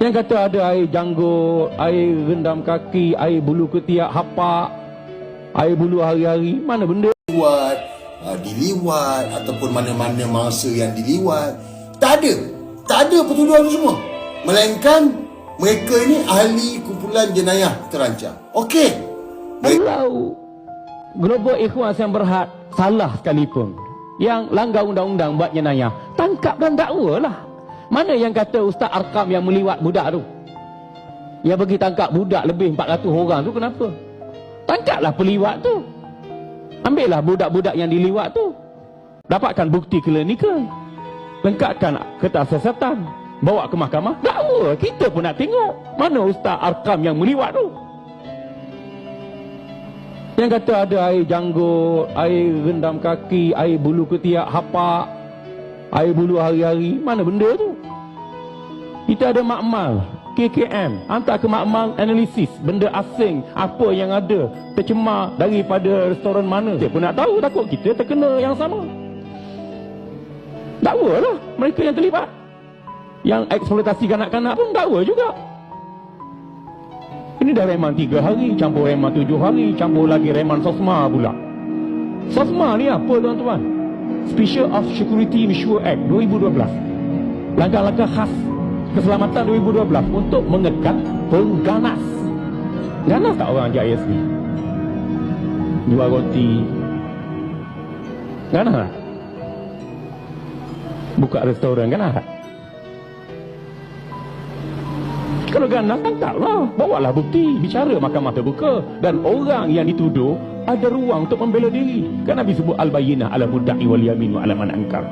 Yang kata ada air janggut, air rendam kaki, air bulu ketiak hapak, air bulu hari-hari, mana benda? Liwat, uh, diliwat ataupun mana-mana mangsa yang diliwat. Tak ada. Tak ada pertuduhan itu semua. Melainkan mereka ini ahli kumpulan jenayah terancam. Okey. Kalau Global Ikhwan yang berhad salah sekalipun yang langgar undang-undang buat jenayah, tangkap dan dakwa lah. Mana yang kata Ustaz Arkam yang meliwat budak tu? Yang pergi tangkap budak lebih 400 orang tu kenapa? Tangkaplah peliwat tu. Ambillah budak-budak yang diliwat tu. Dapatkan bukti klinikal. Lengkapkan kertas siasatan. Bawa ke mahkamah. Dakwa. Kita pun nak tengok. Mana Ustaz Arkam yang meliwat tu? Yang kata ada air janggut, air rendam kaki, air bulu ketiak hapak, air bulu hari-hari, mana benda tu? Kita ada makmal, KKM, hantar ke makmal analisis, benda asing, apa yang ada, tercemar daripada restoran mana. Saya pun nak tahu, takut kita terkena yang sama. Dakwa lah mereka yang terlibat. Yang eksploitasi kanak-kanak pun dakwa juga. Ini dah reman tiga hari, campur reman tujuh hari, campur lagi reman sosma pula. Sosma ni apa tuan-tuan? Special of Security Measure Act 2012. Langkah-langkah khas keselamatan 2012 untuk mengekat pengganas. Ganas tak orang JIS ni? Jual roti. Ganas tak? Buka restoran ganas tak? Kalau ganas tangkaplah, bawalah bukti, bicara mahkamah terbuka dan orang yang dituduh ada ruang untuk membela diri. Kan Nabi sebut al-bayyinah ala mudda'i wal yamin wa ala man ankar.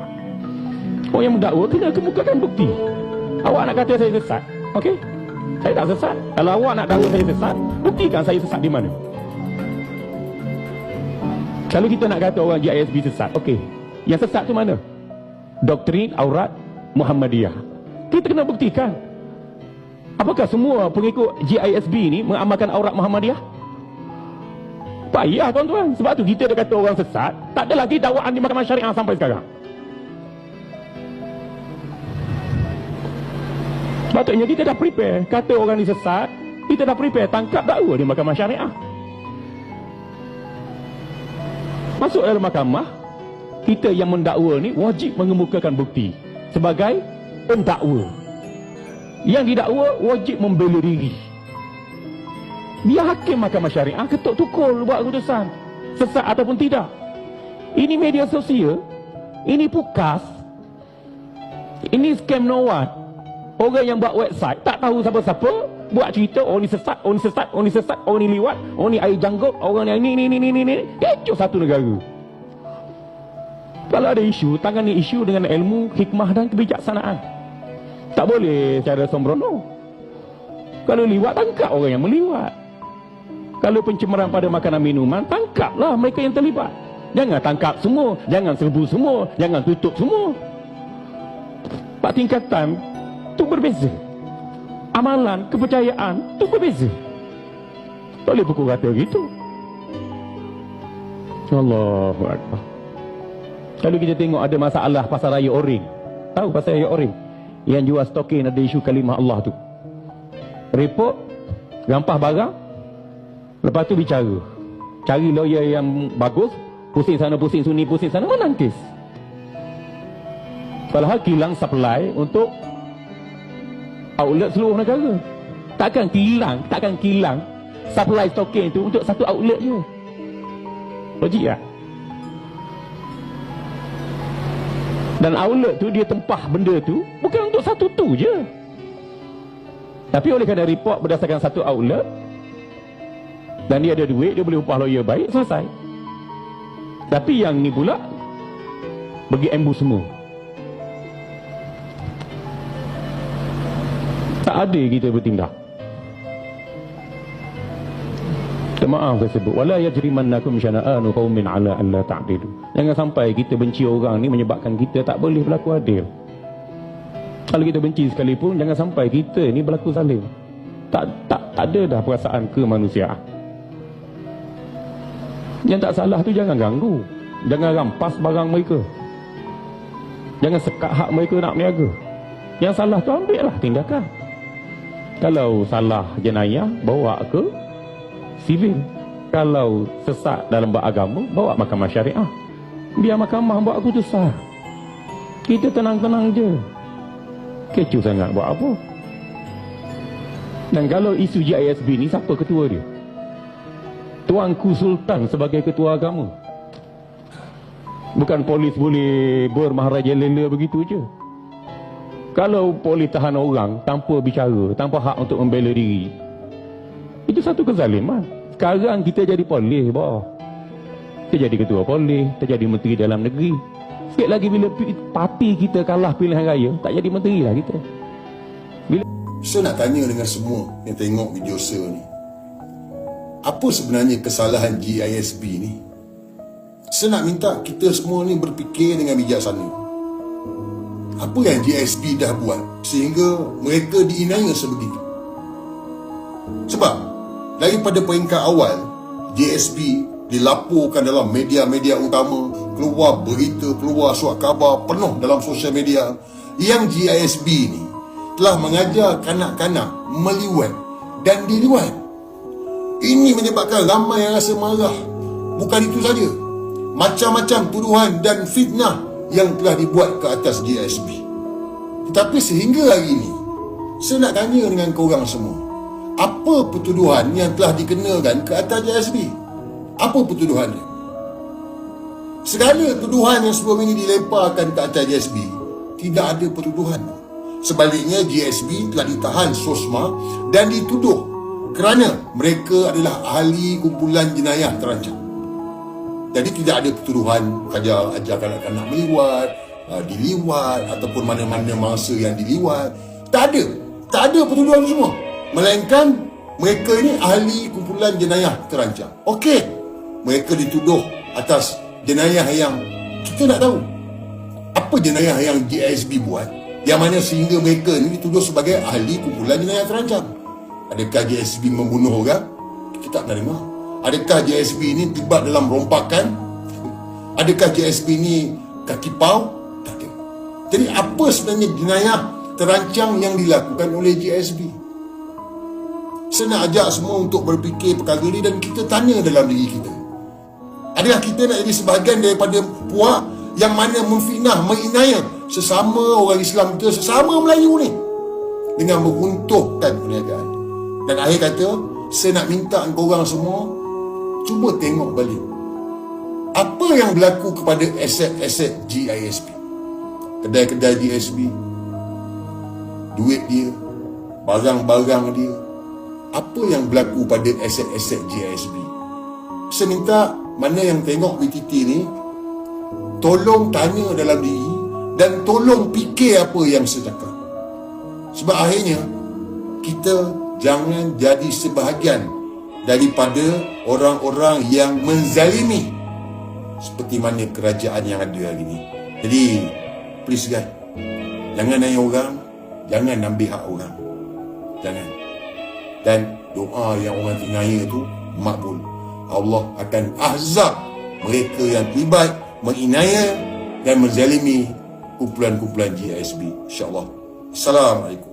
Orang yang mendakwa kena kemukakan bukti. Awak nak kata saya sesat, okey? Saya tak sesat. Kalau awak nak dakwa saya sesat, buktikan saya sesat di mana. Kalau kita nak kata orang GISB sesat, okey. Yang sesat tu mana? Doktrin aurat Muhammadiyah. Kita kena buktikan. Apakah semua pengikut GISB ni mengamalkan aurat Muhammadiyah? Payah tuan-tuan. Sebab tu kita dah kata orang sesat, tak ada lagi dakwaan di mahkamah syariah sampai sekarang. Patutnya kita dah prepare. Kata orang ni sesat, kita dah prepare tangkap dakwa di mahkamah syariah. Masuk dalam mahkamah, kita yang mendakwa ni wajib mengemukakan bukti sebagai pendakwa. Yang didakwa wajib membela diri. Biar hakim mahkamah syariah ketuk tukul buat keputusan. Sesat ataupun tidak. Ini media sosial. Ini pukas. Ini scam no one. Orang yang buat website tak tahu siapa-siapa buat cerita orang ni sesat, orang ni sesat, orang ni sesat, orang ni liwat, orang ni air janggut, orang ni ni ni ni ni ni. Kecoh satu negara. Kalau ada isu, tangani isu dengan ilmu, hikmah dan kebijaksanaan. Tak boleh secara sembrono. Kalau liwat, tangkap orang yang meliwat. Kalau pencemaran pada makanan minuman, tangkaplah mereka yang terlibat. Jangan tangkap semua, jangan serbu semua, jangan tutup semua. Pak tingkatan tu berbeza. Amalan, kepercayaan tu berbeza. Tak boleh pukul kata gitu. Allahu Akbar. Kalau kita tengok ada masalah pasal raya Oring. Tahu pasal raya Oring? Yang jual stokin ada isu kalimah Allah tu. Report, gampah barang, lepas tu bicara. Cari lawyer yang bagus, pusing sana, pusing sini, pusing sana, menang kes. Padahal kilang supply untuk outlet seluruh negara. Takkan kilang, takkan kilang supply stokin itu untuk satu outlet je. Logik tak? Dan outlet tu dia tempah benda tu bukan untuk satu tu je. Tapi oleh kerana report berdasarkan satu outlet dan dia ada duit, dia boleh upah lawyer baik, selesai. Tapi yang ni pula bagi ambush semua. Tak adil kita bertindak. Maaf saya sebut wala yajrimannakum syana'anu qaumin ala an la ta'dilu. Jangan sampai kita benci orang ni menyebabkan kita tak boleh berlaku adil. Kalau kita benci sekalipun jangan sampai kita ni berlaku zalim. Tak tak tak ada dah perasaan kemanusiaan. Yang tak salah tu jangan ganggu. Jangan rampas barang mereka. Jangan sekat hak mereka nak berniaga. Yang salah tu ambil lah tindakan. Kalau salah jenayah, bawa ke sivil. Kalau sesat dalam beragama, bawa mahkamah syariah. Biar mahkamah buat keputusan. Kita tenang-tenang je. Kecoh sangat buat apa? Dan kalau isu GISB ni, siapa ketua dia? Tuanku Sultan sebagai ketua agama. Bukan polis boleh bermaharaja lela begitu je. Kalau polis tahan orang tanpa bicara, tanpa hak untuk membela diri, itu satu kezaliman. Sekarang kita jadi polis, boh. Kita jadi ketua polis, kita jadi menteri dalam negeri. Sikit lagi bila parti kita kalah pilihan raya, tak jadi menteri lah kita. Bila Saya nak tanya dengan semua yang tengok video saya ni. Apa sebenarnya kesalahan GISB ni? Saya nak minta kita semua ni berfikir dengan bijaksana. Apa yang GISB dah buat sehingga mereka diinaya sebegitu? Sebab daripada peringkat awal GSB dilaporkan dalam media-media utama keluar berita, keluar surat khabar penuh dalam sosial media yang GISB ni telah mengajar kanak-kanak meliwat dan diliwat. Ini menyebabkan ramai yang rasa marah. Bukan itu saja. Macam-macam tuduhan dan fitnah yang telah dibuat ke atas GSB. Tetapi sehingga hari ini, saya nak tanya dengan korang semua. Apa pertuduhan yang telah dikenakan ke atas GSB? Apa pertuduhan dia? Segala tuduhan yang sebelum ini dilemparkan ke atas GSB, tidak ada pertuduhan. Sebaliknya GSB telah ditahan SOSMA dan dituduh kerana mereka adalah ahli kumpulan jenayah terancam. Jadi tidak ada pertuduhan ajar ajar kanak-kanak meliwat, uh, diliwat ataupun mana-mana mangsa yang diliwat. Tak ada. Tak ada pertuduhan semua. Melainkan mereka ini ahli kumpulan jenayah terancam. Okey. Mereka dituduh atas jenayah yang kita nak tahu. Apa jenayah yang GSB buat yang mana sehingga mereka ini dituduh sebagai ahli kumpulan jenayah terancam. Adakah GSB membunuh orang? Kita tak terima. Adakah GSB ini terlibat dalam rompakan? Adakah GSB ini kaki pau? Tak ada. Jadi apa sebenarnya jenayah terancam yang dilakukan oleh GSB? Saya nak ajak semua untuk berfikir perkara ini dan kita tanya dalam diri kita. Adakah kita nak jadi sebahagian daripada puak yang mana memfitnah, menginaya sesama orang Islam kita, sesama Melayu ni dengan meruntuhkan perniagaan. Dan akhir kata, saya nak minta korang semua cuba tengok balik. Apa yang berlaku kepada aset-aset GISB? Kedai-kedai GISB, duit dia, barang-barang dia. Apa yang berlaku pada aset-aset GISB? Saya minta mana yang tengok BTT ni tolong tanya dalam diri dan tolong fikir apa yang saya cakap. Sebab akhirnya kita jangan jadi sebahagian daripada orang-orang yang menzalimi seperti mana kerajaan yang ada hari ini. Jadi please guys, jangan nanya orang, jangan ambil hak orang. Jangan. Dan doa yang orang nanya tu makbul. Allah akan azab mereka yang terlibat menginaya dan menzalimi kumpulan-kumpulan GISB. InsyaAllah. Assalamualaikum.